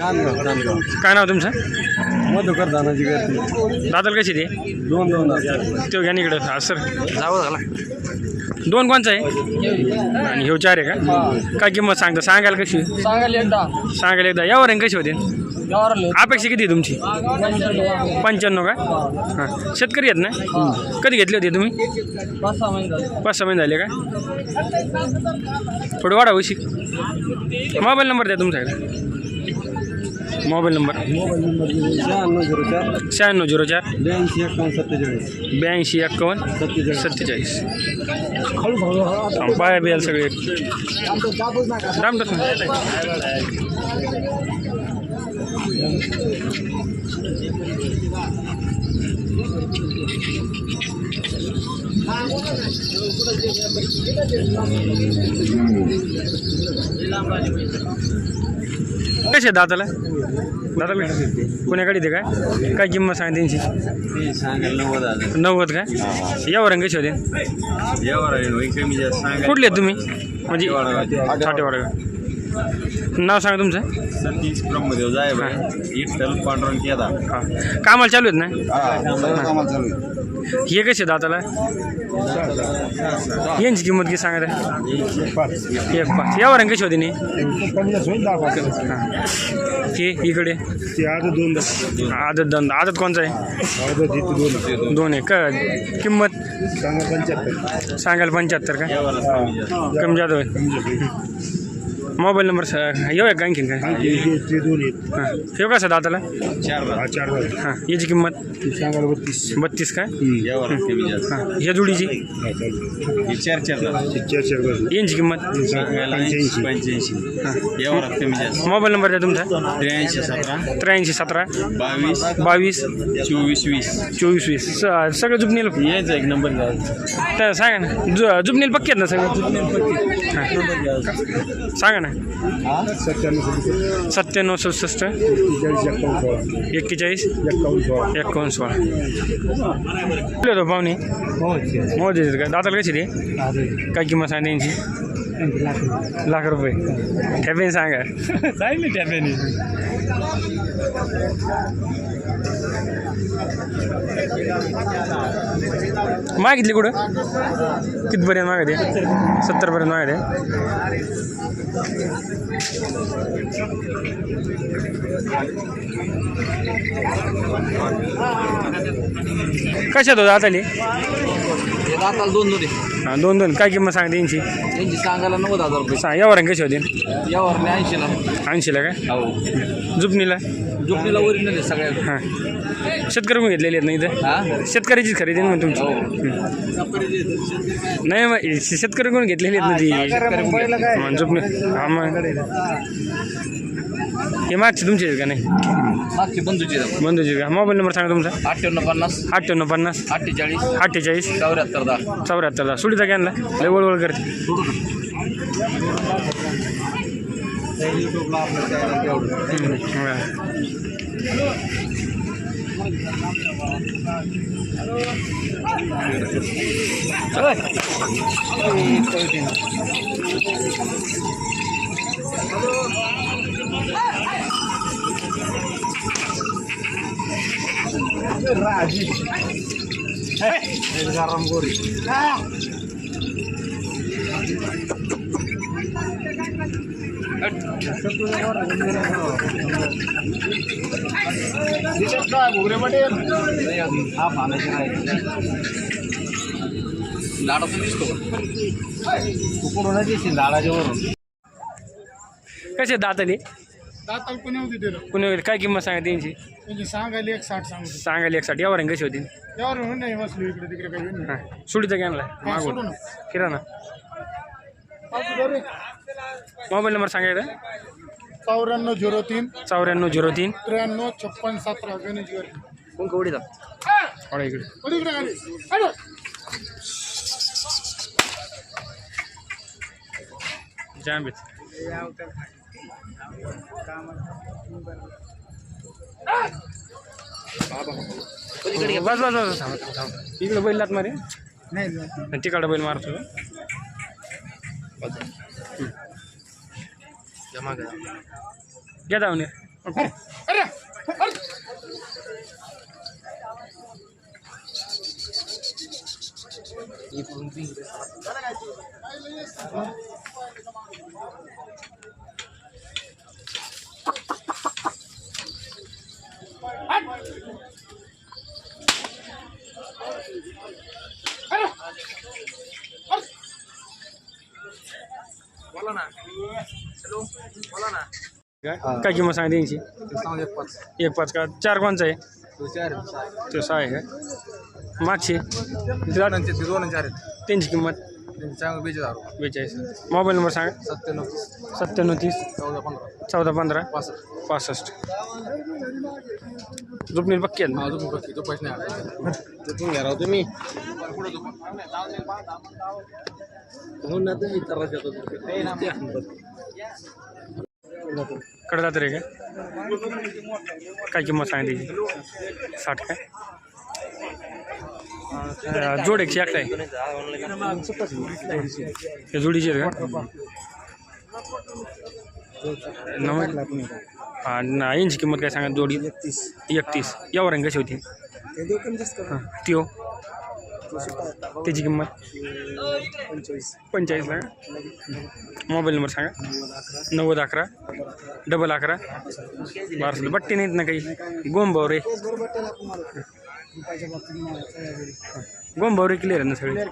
कानगाव कानगाव काय नाव तुमचं? मधुकर दानाची गर्दी दादल कशी ते? दोन दोन तो घ्या इकडं. हा सर. जावं झाला. दोन कोणचा आहे? आणि ह्यो चार आहे का? काय किंमत सांगता? सांगायला कशी? सांगायला एकदा. सांगायला एकदा. यावर कशी होते? अपेक्षा किती आहे तुमची? पंच्याण्णव का? हां. शेतकरी आहेत ना? कधी घेतले होते तुम्ही? पाच सहा महिने झाले. पाच सहा महिने झाले का? थोडं वाढा उशी मोबाईल नंबर द्या तुमच्याकडे. Mobile number? मोबाईल नंबर शहाण्णव झिरो चार शहाण्णव झिरो चार ब्याऐंशी एकावन्न सत्तेचाळीस. ब्याऐंशी एक्कावन्न सत्तेचाळीस. सत्तेचाळीस. पाया बियाला सगळे. रामदास कसे दाताला दाताला पुण्याकडे ते काय? काय किंमत सांग त्यांची? नव्वद हजार. नव्वद काय यावर कशी होते? यावर कमी जास्त कुठले आहेत तुम्ही? म्हणजे ठाटेवाडा. नाव सांगा तुमचं. सतीश ब्रह्मदेव जाय पांडुरंग केदार. हां. कामाला चालू आहेत ना. हे कसे दाताला? यांची किंमत किती सांगा एक पाच. यावर कशी होते नाही हे. इकडे? आदत दंड आदत कोणचा आहे? दोन आहे का किंमत? सांगायला पंच्याहत्तर. का? कमी जास्त कमी जादा होईल. मोबाईल नंबर येऊ आहे का आणखीन काय? हां हे कसा दाताला चार हजार. हां याची किंमत? बत्तीस. काय? कमी जास्त. हां. ह्या जोडीची? चार चार. यांची किंमत? यावर कमी जास्त. मोबाईल नंबर द्या तुमचा. त्र्याऐंशी सतरा. त्र्याऐंशी सतरा. बावीस. बावीस. चोवीस वीस. चोवीस वीस. स- सगळं जुपनील यायचं एक नंबर तर सांगा ना. जु जुपनील पक्के आहेत ना सगळं? हां. सांगा ना. सत्त्याण्णव सदुसष्ट. एक्केचाळीस. एकावन्न सोळा कुठले होतो पाहुणे? मोदी का? दादाला कशी रे? काय किंमत सांगा त्यांची लाख रुपये. ठेपेन सांगा. चांगली ठेपेनी. मागितली कुठं? कितीपर्यंत मागते सत्तरपर्यंत मागते कशात होता आताली? दोन दोन आहे. हां दोन दोन. काय किंमत सांगते यांची? त्यांची सांगायला नव्वद हजार रुपये. सांग यावर कशी होते? यावर ऐंशीला. ऐंशीला काय हो. जुपणीला? जुपणीला ओरिजिनल आहे सगळ्या हां. शेतकरी पण घेतलेले आहेत ना इथं? हा? शेतकऱ्याचीच खरेदी ना मग तुमची? हो. नाही मग हे शेतकरी कोण घेतलेली आहेत ना ती? जुपणी हा मग. हे मागची तुमची आहेत का नाही? मागची बंधूची आहे. बंधूची का मोबाईल नंबर सांगा तुमचा। अठ्ठ्याण्णव पन्नास। अठ्ठ्याण्णव पन्नास। अठ्ठेचाळीस। अठ्ठेचाळीस। चौऱ्याहत्तर दहा चौऱ्याहत्तरला सुडीचा घ्यानला लय वळवळ करते. हं. लाडाचा दिसतो कसे दाताली दाताल कोणी होती दिलं. कुणी काय किंमत सांगा त्यांची? म्हणजे सांगायला एक साठ सांगतो सांगायला एकसाठी यावर कशी होती? यावर म्हणून नाही बसलो इकडे तिकडे काही नाही. हां. सुडीचा घ्यानला सोडू मागून. ना. किराणा पाच. मोबाईल नंबर सांगायचा चौऱ्याण्णव झिरो तीन. चौऱ्याण्णव झिरो तीन. त्र्याण्णव छप्पन सतरा गणेश गर्दी कोण कवडीचा थोडा इकडे. इकडे खाली. हॅलो. बस बस बस थांब थांब इकडे बैल लात मारे. नाही तिकडे बैल मारतो. घ्या जाऊन काय? काय किंमत सांगते यांची? एक पाच. का? चार कोणचा आहे? तो सहा आहे. का? मागची? दोन चार त्यांची किंमत? चांगलं बेचाळीस मोबाईल नंबर सांगा. सत्त्याण्णव सत्त्याण्णव तीस. चौदा पंधरा. चौदा पंधरा. पासष्ट. पासष्ट. रुपनील पक्की आहेत ना? अजून बघ तो पैसे नाही तिथून घ्या राव तुम्ही. कडे जात रे काय काय किंमत सांगते त्याची? साठ काय? जोड एकशे एक आहे. हे जोडीचे का? नऊ हा इंची किंमत काय सांगा जोडी? एकतीस. यावर रंग कशी होती? हां ती हो त्याची किंमत? पंचेचाळीसला का मोबाईल नंबर सांगा. नव्वद अकरा. डबल अकरा. बारसला बट्टी नाहीत ना काही? गोंबाव रे. गोंबाव रे क्लिअर आहे ना सगळे?